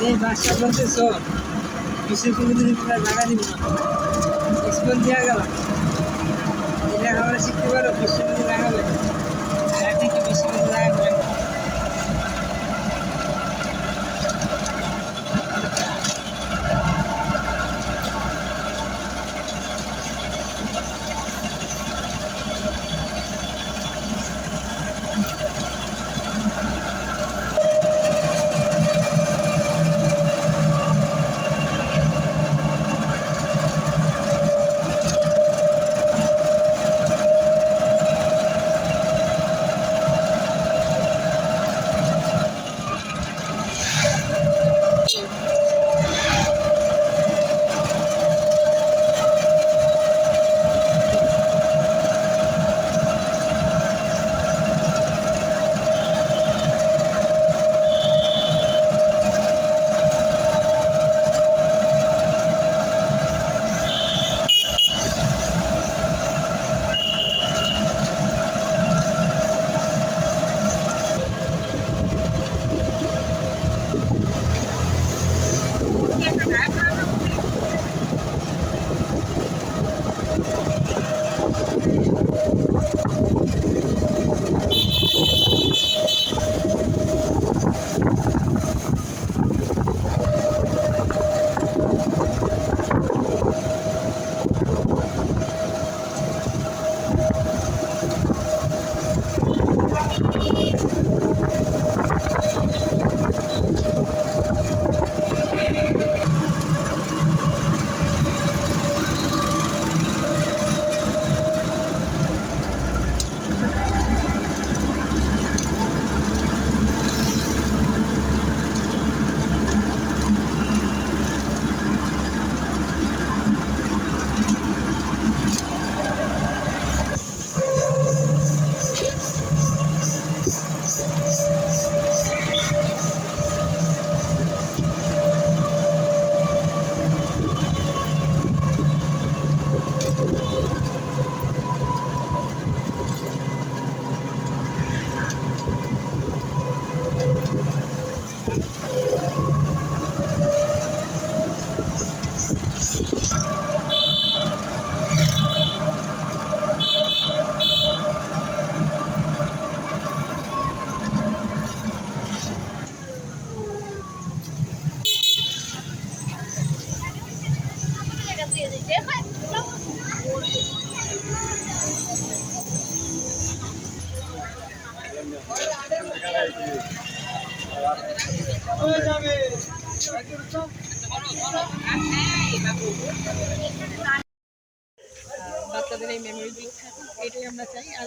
এই বাসটা বলতে চল। বিশেষ করে যদি তোমরা জায়গা দিব না। স্কুল দেওয়া গেল। এই লেখাপড়া শিখতে পারো বিশ্ববিদ্যালয় লাগাবে আর বিশ্ববিদ্যালয় লাগাবেন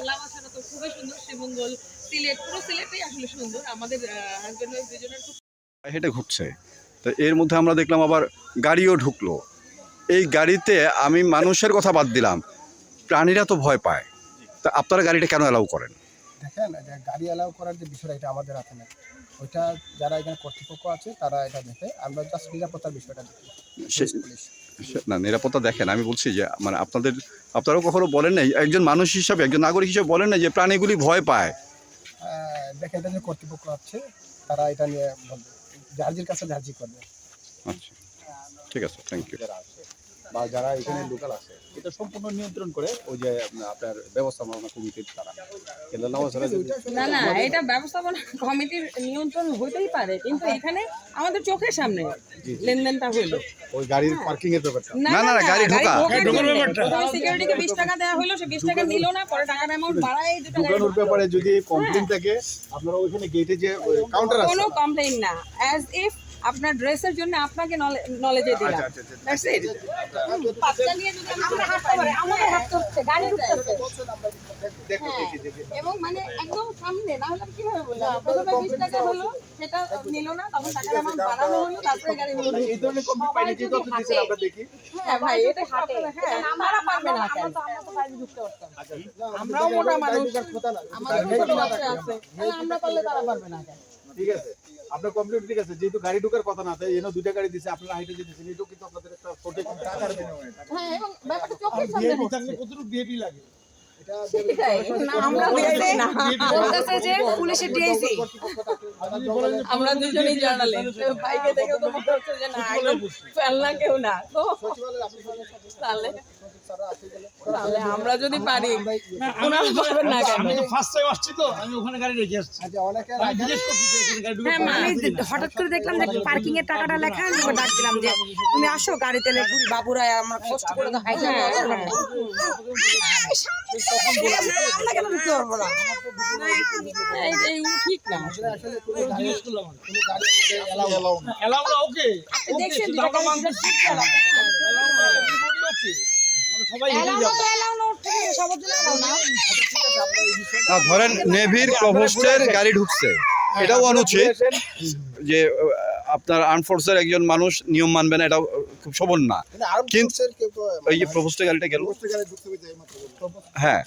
লামা ছাড়া তো খুবই সুন্দর শ্রীমঙ্গল সিলেট পুরো সিলেটই আসলে সুন্দর। আমাদের হাজব্যান্ড ওয়াইফ দুজনের খুব হেঁটে ঘুরছে। তো এর মধ্যে আমরা দেখলাম আবার গাড়িও ঢুকলো। এই গাড়িতে আমি মানুষের কথা বাদ দিলাম। প্রাণীরা তো ভয় পায়। তা আপনারা গাড়িটা কেন অ্যালাউ করেন? দেখেন যে গাড়ি অ্যালাউ করার যে বিষয়টা এটা আমাদের হাতে না ওইটা যারা এখানে কর্তৃপক্ষ আছে তারা এটা দেখে। আমরা জাস্ট নিরাপত্তার বিষয়টা দেখি। না নিরাপত্তা দেখেন আমি বলছি যে মানে আপনাদের আপনারাও কখনো বলেন নাই? একজন মানুষ হিসাবে একজন নাগরিক হিসাবে বলেন না যে প্রাণীগুলি ভয় পায়? দেখেন এটা যে কর্তৃপক্ষ আছে তারা এটা নিয়ে বলবে। জাহাজির কাছে জাহাজি করবে। আচ্ছা। ঠিক আছে থ্যাংক ইউ বা যারা এখানে লোকাল আছে এটা সম্পূর্ণ নিয়ন্ত্রণ করে ওই যে আপনার- ব্যবস্থাপনা কমিটির তারা কিন্তু না না এটা ব্যবস্থাপনা কমিটির নিয়ন্ত্রণ হইতেই পারে কিন্তু এখানে আমাদের চোখের সামনে লেনদেনটা হইল। ওই গাড়ির পার্কিং এর ব্যাপারটা। না, না, গাড়ি ঢোকা। সিকিউরিটিকে বিশ টাকা দেওয়া হলো সে বিশ টাকা নিল না পরে টাকার অ্যামাউন্ট বাড়ায় এই দুটো ঢুকানোর ব্যাপারে যদি কমপ্লেন থাকে আপনারা ওইখানে গেটে যে কাউন্টার আছে। কোনো কমপ্লেইন না। অ্যাজ ইফ আপনার ড্রেসের জন্য আপনাকে নলেজে দিলাম। আচ্ছা, আচ্ছা, আচ্ছা। দ্যাটস ইট পাঁচটা নিয়ে যদি আমরা হাঁটতে পারি আমাদের হাঁটতে হচ্ছে গাড়ি ঢুকতেছে দেখো হ্যাঁ। দেখি দেখি। এবং মানে একদম সামনে না হলে কীভাবে বললাম? প্রথমে বিশ টাকা হলো সেটা নিল না তখন টাকার অ্যামাউন্ট বাড়ানো হলো তারপরে গাড়ি হলো এই ধরনের কমপ্লেন পাইনি আপনি দিয়েছেন আমরা দেখি। হ্যাঁ ভাই এটা হাটে। হ্যাঁ তারা পারবে না কেন আমরাও মোটা মানুষ। আমাদের ছোট বাচ্চা আছে। আমরা পারলে তারা পারবে না। ঠিক আছে। আপনার কমপ্লিট ঠিক আছে যেহেতু গাড়ি ঢোকার কথা না তাই এনে দুইটা গাড়ি দিছে আপনারা হাইটে যে দিয়েছেন এটাও কিন্তু আপনাদের একটা বিনিময়ে হ্যাঁ এবং ব্যাপারটা চোখের সামনে হচ্ছে। কতটুকু বিহেভি লাগে? আমরা দিয়েছি না বলতেছে যে পুলিশের ডিআইসি আমরা দুজনেই জানালে বাইকে দেখে তো মনে হচ্ছে যে না ফেলনা কেউ না। তো তাহলে তাহলে আমরা যদি পারি ওনারা পারবেন না কেন? আমি তো ফার্স্ট টাইম আসছি তো আমি ওখানে গাড়ি রেখে আসছি। আচ্ছা অনেকে জিজ্ঞেস করছি যে এখানে গাড়ি ঢুকে হ্যাঁ, মা, হঠাৎ করে দেখলাম যে পার্কিং এর টাকাটা লেখা আমি ডাক দিলাম যে তুমি আসো গাড়ি তেলে ঘুরি। বাবুরা আমার কষ্ট করে তো এই- এই ঠিক না। ওকে? দেখছেন না। ধরেন নেভির প্রভোস্টের গাড়ি ঢুকছে। এটাও অনুচিত যে আপনার আনফোর্সের একজন মানুষ নিয়ম মানবে না এটাও খুব শোভন না। কিন্তু আরব কিন্তু- এই যে প্রভোস্টের গাড়িটা গেল। হ্যাঁ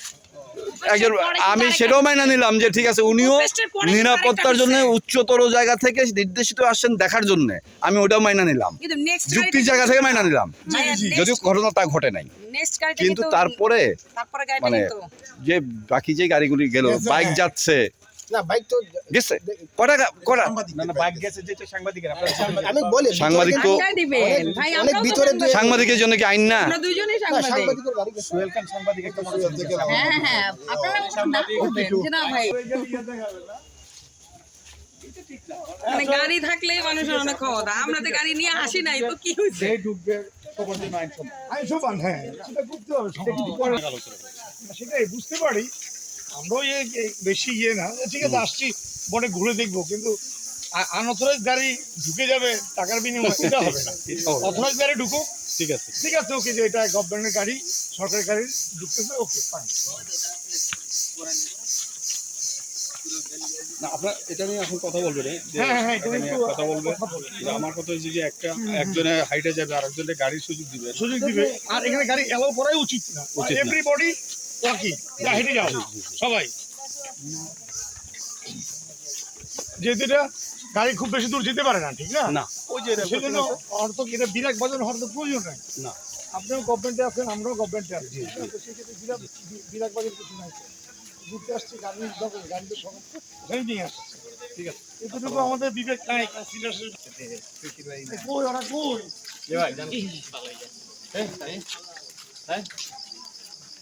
একজন আমি সেটাও মাইনা নিলাম যে ঠিক আছে উনিও নিরাপত্তার জন্য উচ্চতর জায়গা থেকে নির্দেশিত আসছেন দেখার জন্য। আমি ওটাও মাইনা নিলাম। যুক্তির জায়গা থেকে মাইনা নিলাম। যদিও ঘটনা তা ঘটে নাই। কিন্তু তারপরে তারপরে মানে যে বাকি যে গাড়িগুলি গেল বাইক যাচ্ছে না বাইক তো গেছে। কটা কটা? না না বাইক গেছে যেটা সাংবাদিকের আমি বলি সাংবাদিক তো কোনটায় দিবেন ভাই অনেক ভিতরে সাংবাদিকের জন্য কি আইন না? আমরা দুইজনেই সাংবাদিক। গাড়ি গেছে। সোহেল খান সাংবাদিক একটা হ্যাঁ হ্যাঁ আপনারা না। করবেন যে না ভাই। মানে গাড়ি থাকলেই মানুষের অনেক ক্ষমতা। আমরা তো গাড়ি নিয়ে আসি নাই তো কি হয়েছে? হ্যাঁ সেটাই বুঝতে পারি। আমরাও এ বেশি ইয়ে না। ঠিক আছে আসছি বনে ঘুরে দেখব কিন্তু আনঅথরাইজ গাড়ি ঢুকে যাবে টাকার বিনিময়ে এটা হবে না। অথরাইজ গাড়ি ঢুকুক ঠিক আছে। ঠিক আছে ওকে যে এটা গভর্নমেন্টের গাড়ি সরকারি গাড়ি ঢুকতেছে ওকে ফাইন না আপনার এটা নিয়ে এখন কথা বলবেন হ্যাঁ, হ্যাঁ, হ্যাঁ, কথা আমার কথা হচ্ছে যে একটা একজনে হাইটে যাবে আর একজনে গাড়ির সুযোগ দিবে। সুযোগ দিবে। আর এখানে গাড়ি এলাও করাই উচিত না। উচিত না। এভরিবডি ওয়াকি যা হেঁটে যাও সবাই। এটা গাড়ি খুব বেশি দূর যেতে পারে না ঠিক না? না। ওই যে অর্থ এটা বিরাট বাজার হওয়ার তো প্রয়োজন নাই। না। আপনিও গভর্নমেন্টে আছেন আমরাও গভর্নমেন্টে আছি। সেক্ষেত্রে বিরাট বিরাট বাজার কিছু নাই। ঘুরতে আসছি গাড়ি দরকার গাড়ি তো সমস্ত আসছে। ঠিক আছে। এতটুকু আমাদের বিবেক নাই কই ওরা কই?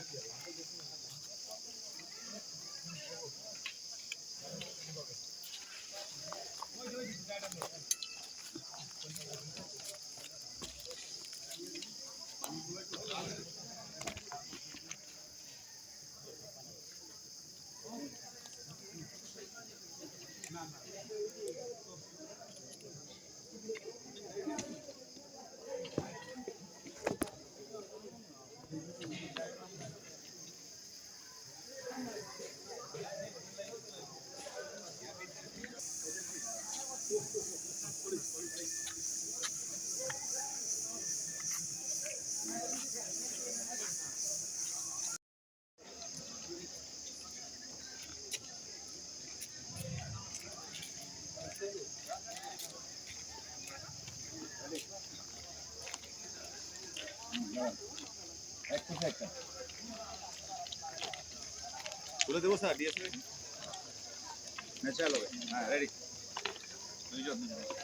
না না কিছু একটা তুলে দেবো স্যার ডিএসএ ন্যাচারাল হবে হ্যাঁ রেডি দুইজন দুজন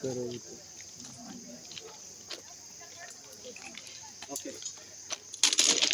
करो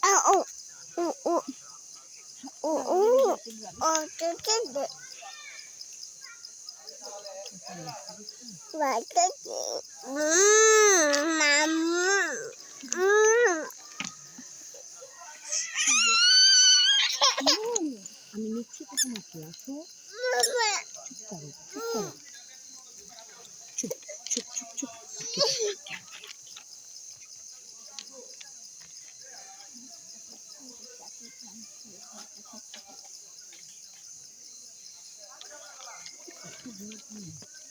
啊哦，我我我我我这这的，我这的，嗯，妈妈，嗯，哈哈，啊，你你吃的什？妈妈，吃，subiu aqui.